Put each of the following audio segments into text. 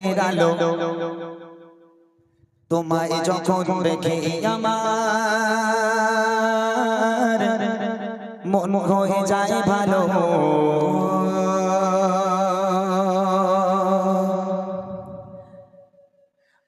আলো। তোমায় যখন দেখে আমার মন হয়ে যায় ভালো।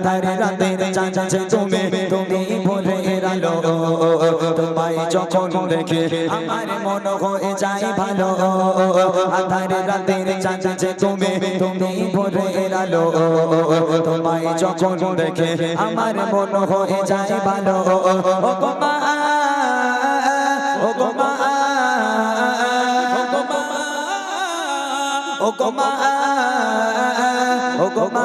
আধারে রাতের চাঁদে তুমি তুমি ভোরে আলো তোমায় যখন দেখে আমার মন হয়ে যায় ভালো। আধারে রাতের চাঁদে তুমি তুমি ভোরে আলো তোমায় যখন দেখে আমার মন হয়ে যায় ভালো। ও গোমা ও গোমা ও গোমা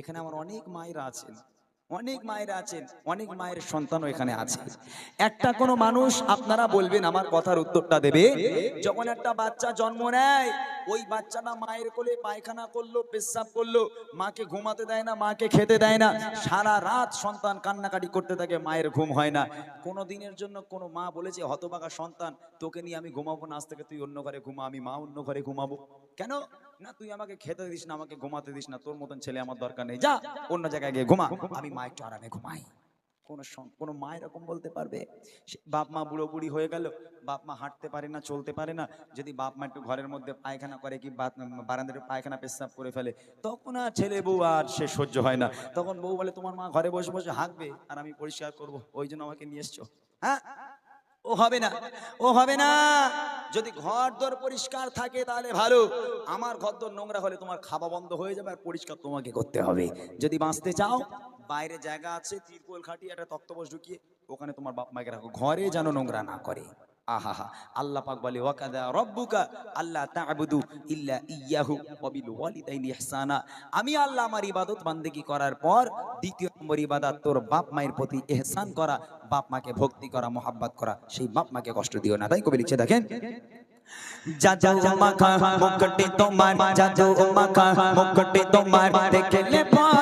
এখানে আমার অনেক মায়েরা আছেন, অনেক মায়েরা আছেন, অনেক মায়ের সন্তানও এখানে আছে। একটা কোনো মানুষ আপনারা বলবেন আমার কথার উত্তরটা দেবে? যখন একটা বাচ্চা জন্ম নেয়, ওই বাচ্চাটা মায়ের কোলে পায়খানা করল, পেশাব করল, মাকে ঘুমাতে দেয় না, মাকে খেতে দেয় না, সারা রাত সন্তান কান্নাকাটি করতে থাকে, মায়ের ঘুম হয় না। কোনো দিনের জন্য কোনো মা বলেছে হতবাগা সন্তান, তোকে নিয়ে আমি ঘুমাবো না, আজ থেকে তুই অন্য ঘরে ঘুমা, আমি মা অন্য ঘরে ঘুমাবো। কেন? না, তুই আমাকে খেতে দিস না, আমাকে ঘুমাতে দিস না, তোর মতন ছেলে আমার দরকার নেই। যা, অন্য জায়গায় গিয়ে ঘুমা। আমি মা একটু আরামে ঘুমাই। কোনো মা এরকম বলতে পারবে? বাপ মা বুড়ো বুড়ি হয়ে গেল, বাপ মা হাঁটতে পারে না, চলতে পারে না, যদি বাপ মা একটু ঘরের মধ্যে পায়খানা করে কি বারান্দার পায়খানা পেশাব করে ফেলে, তখন আর ছেলে বউ আর সে সহ্য হয় না। তখন বউ বলে, তোমার মা ঘরে বসে বসে হাঁকবে, আর আমি পরিষ্কার করব, ওই জন্য আমাকে নিয়ে এসছো। হ্যাঁ? ও হবে না, ও হবে না। যদি ঘর দর পরিষ্কার থাকে তাহলে ভালো। আমার ঘর দর নোংরা হলে তোমার খাওয়া বন্ধ হয়ে যাবে আর পরিষ্কার তোমাকে করতে হবে। যদি বাঁচতে চাও, বাইরে জায়গা আছে তীরকোল খাটি, একটা তক্তপোষ ঢুকিয়ে ওখানে তোমার বাপ মাকে রাখো। ঘরে যেন নোংরা না করে। আহা আল্লাহ পাক বলে, ওয়াকাদা রব্বুকা আল্লাহ তা'বুদু ইল্লা ইয়াহু ওয়া বিল ওয়ালিদাইনি ইহসানা। আমি আল্লাহ আমার ইবাদত বান্দেগি করার পর দ্বিতীয় নম্বর ইবাদত তোর বাপ মায়ের প্রতি ইহসান করা, বাপ মাকে ভক্তি করা, মোহাব্বত করা, সেই বাপ মাকে কষ্ট দিও না। তাই কবি লিখছে, দেখেন জাজু মাখা, মুকুটে তোমার জাজু মাখা, মুকুটে তোমার মোর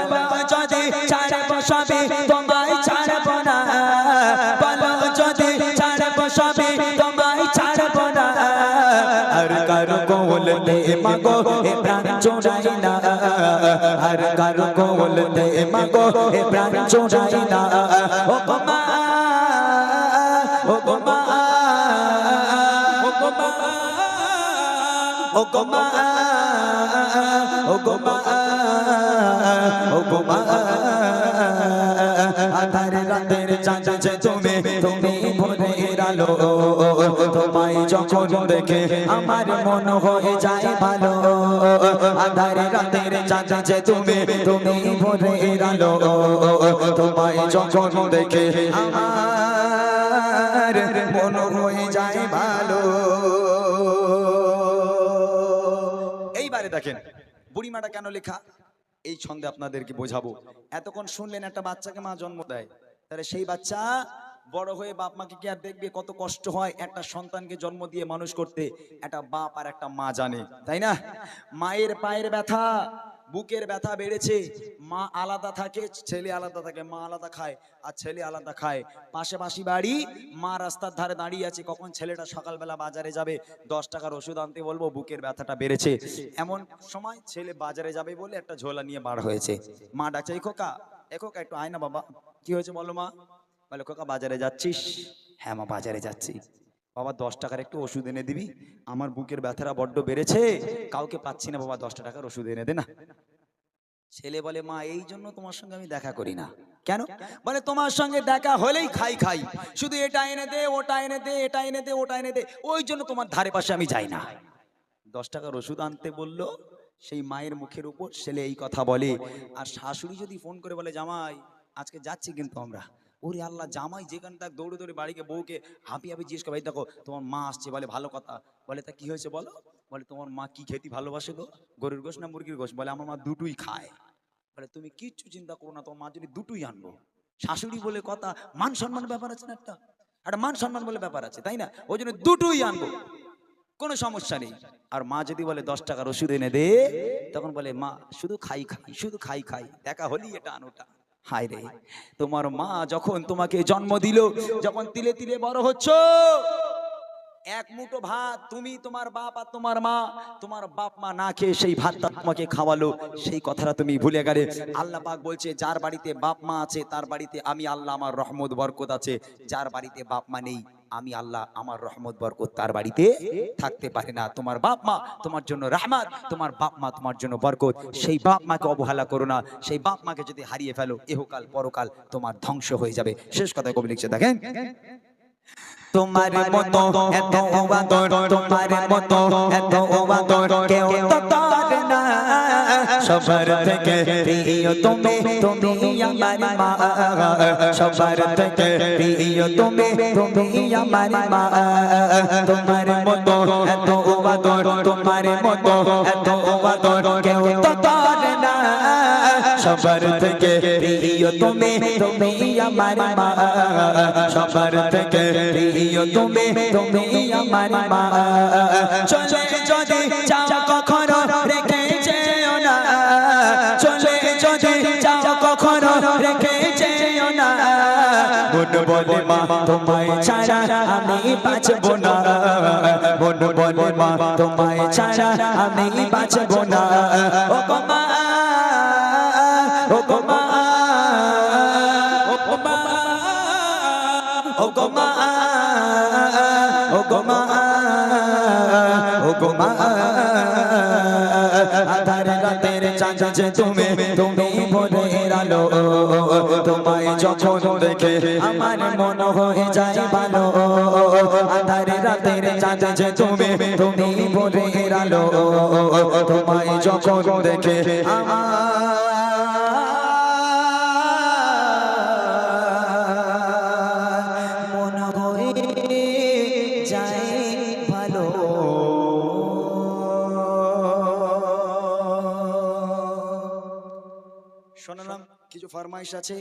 মাগো এ প্রাণ চোরাই না আর কারও কোল দে মাগো এ প্রাণ চোরাই না ও গো মা ও গো মা ও গো মা ও গো ও গো ও গো মা আধার রাতের চাঁদ তুমি তুমি ভোরে আলো যখন দেখে আমার মন হয়ে যায় ভালো, আধার রাতের যে তুমি তুমি ভোরে তোমায় যখন দেখে আমার মন হয়ে যায় ভালো। এইবারে দেখেন, বুড়িমাটা কেন লেখা? এই ছন্দে আপনাদেরকে বোঝাবো। এতক্ষণ শুনলেন একটা বাচ্চাকে মা জন্ম দেয়। তাহলে সেই বাচ্চা বড় হয়ে বাপ মাকে কি আর দেখবে? কত কষ্ট হয় একটা সন্তানকে জন্ম দিয়ে মানুষ করতে। একটা বাপ আর একটা মা জানে, তাই না? মায়ের পায়ের ব্যথা, বুকের ব্যথা বেড়েছে। মা আলাদা থাকে, ছেলে আলাদা থাকে, মা আলাদা খায় আর ছেলে আলাদা খায়। পাশাপাশি বাড়ি, মা রাস্তার ধারে দাঁড়িয়ে আছে, কখন ছেলেটা সকালবেলা বাজারে যাবে, দশ টাকার ওষুধ আনতে বলব, বুকের ব্যথাটা বেড়েছে। এমন সময় ছেলে বাজারে যাবে বলে একটা ঝোলা নিয়ে বার হয়েছে। মা ডাকছে, এই খোকা খোকা, একটু আয় না বাবা। কি হয়েছে বলো মা? বলে খোকা, বাজারে যাচ্ছিস? হ্যাঁ মা, বাজারে যাচ্ছি। বাবা, দশ টাকার একটু ওষুধ এনে দিবি। আমার বুকের ব্যথাটা বড্ড বেড়েছে। কাউকে পাচ্ছি না বাবা দশটা টাকার ওষুধ এনে দে না। ছেলে বলে, মা, এই জন্য তোমার সঙ্গে আমি দেখা করি না। কেন? বলে, তোমার সঙ্গে দেখা হলেই খাই খাই। শুধু এটা এনে দে, ওটা এনে দে, এটা এনে দে, ওটা এনে দে। ওই জন্য তোমার ধারে পাশে আমি যাই না। দশ টাকার ওষুধ আনতে বলল। সেই মায়ের মুখের উপর ছেলে এই কথা বলে। আর শাশুড়ি যদি ফোন করে বলে, জামাই, আজকে যাচ্ছি কিন্তু আমরা। ওরে আল্লাহ, জামাই যেখানে তাক দৌড়ে দৌড়ে বাড়িকে বউকে হাঁপি হাঁপি জিজ্ঞেস করে "এই দেখো, তোমার মা আসছে, বলে ভালো কথা। বলে, তা কি হয়েছে বলো? বলে, তোমার মা কি খেতে ভালোবাসে গো? গরুর গোশ না মুরগির গোশ? বলে, আমার মা দুটোই খায়। বলে, তুমি কিচ্ছু চিন্তা করো না, তোমার মা যদি দুটোই আনব। শাশুড়ি বলে কথা, মান সম্মান ব্যাপার আছে না একটা? একটা মান সম্মান বলে ব্যাপার আছে, তাই না? ওই জন্য দুটোই আনব, কোনো সমস্যা নেই। আর মা যদি বলে, দশ টাকার ওষুধ এনে দে, তখন বলে, মা, শুধু খাই খাই, শুধু খাই খাই, দেখা হলি এটা আনোটা হায় রে, তোমার মা যখন তোমাকে জন্ম দিল, যখন তিলে তিলে বড় হচ্ছ, এক মুঠো ভাত তুমি, তোমার বাপ আর তোমার মা, তোমার বাপ মা না খেয়ে সেই ভাতটা তোমাকে খাওয়ালো, সেই কথাটা তুমি ভুলে গেলে। আল্লাহ পাক বলছে, যার বাড়িতে বাপ মা আছে, তার বাড়িতে আমি আল্লাহ আমার রহমত, বরকত আছে, যার বাড়িতে বাপ মা নেই আমি আল্লাহ আমার রহমত, বরকত তার বাড়িতে থাকতে পারে না। তোমার বাপ মা তোমার জন্য রহমত, তোমার বাপ মা তোমার জন্য বরকত। সেই বাপ মাকে অবহেলা করো না, সেই বাপ মাকে যদি হারিয়ে ফেলো, এহকাল, পরকাল তোমার ধ্বংস হয়ে যাবে। শেষ কথা কবি লিখছে, দেখেন? তোমার মতো এত তোমার মতো এত সবার থেকে প্রিয় তুমি তুমি আমার মা। সবার থেকে প্রিয় তুমি তুমি আমার মা। তোমার মতো এত আদর তোমার মতো এত আদর কেউ তো তার না। সবার থেকে প্রিয় তুমি তুমি আমার মা। সবার থেকে প্রিয় তুমি তুমি আমার মা। চলে যদি যাও কখনো যদি যাও কখনো রেখে যেও না। মন বলে মা তোমায় ছাড়া আমি বাঁচব না। মন বলে মা তোমায় ছাড়া আমি বাঁচব না। ও মা ও মা ও মা ও মা। ও গো মা, ও গো মা, আধার রাতের যে তুমি তুমি ভোরের আলো, তোমায় যখন দেখে আমার মন হয়ে যায় ভালো, আধার রাতের যে তুমি তুমি ভোরের আলো, তোমায় যখন দেখে আমার ফরমাইশ আছে?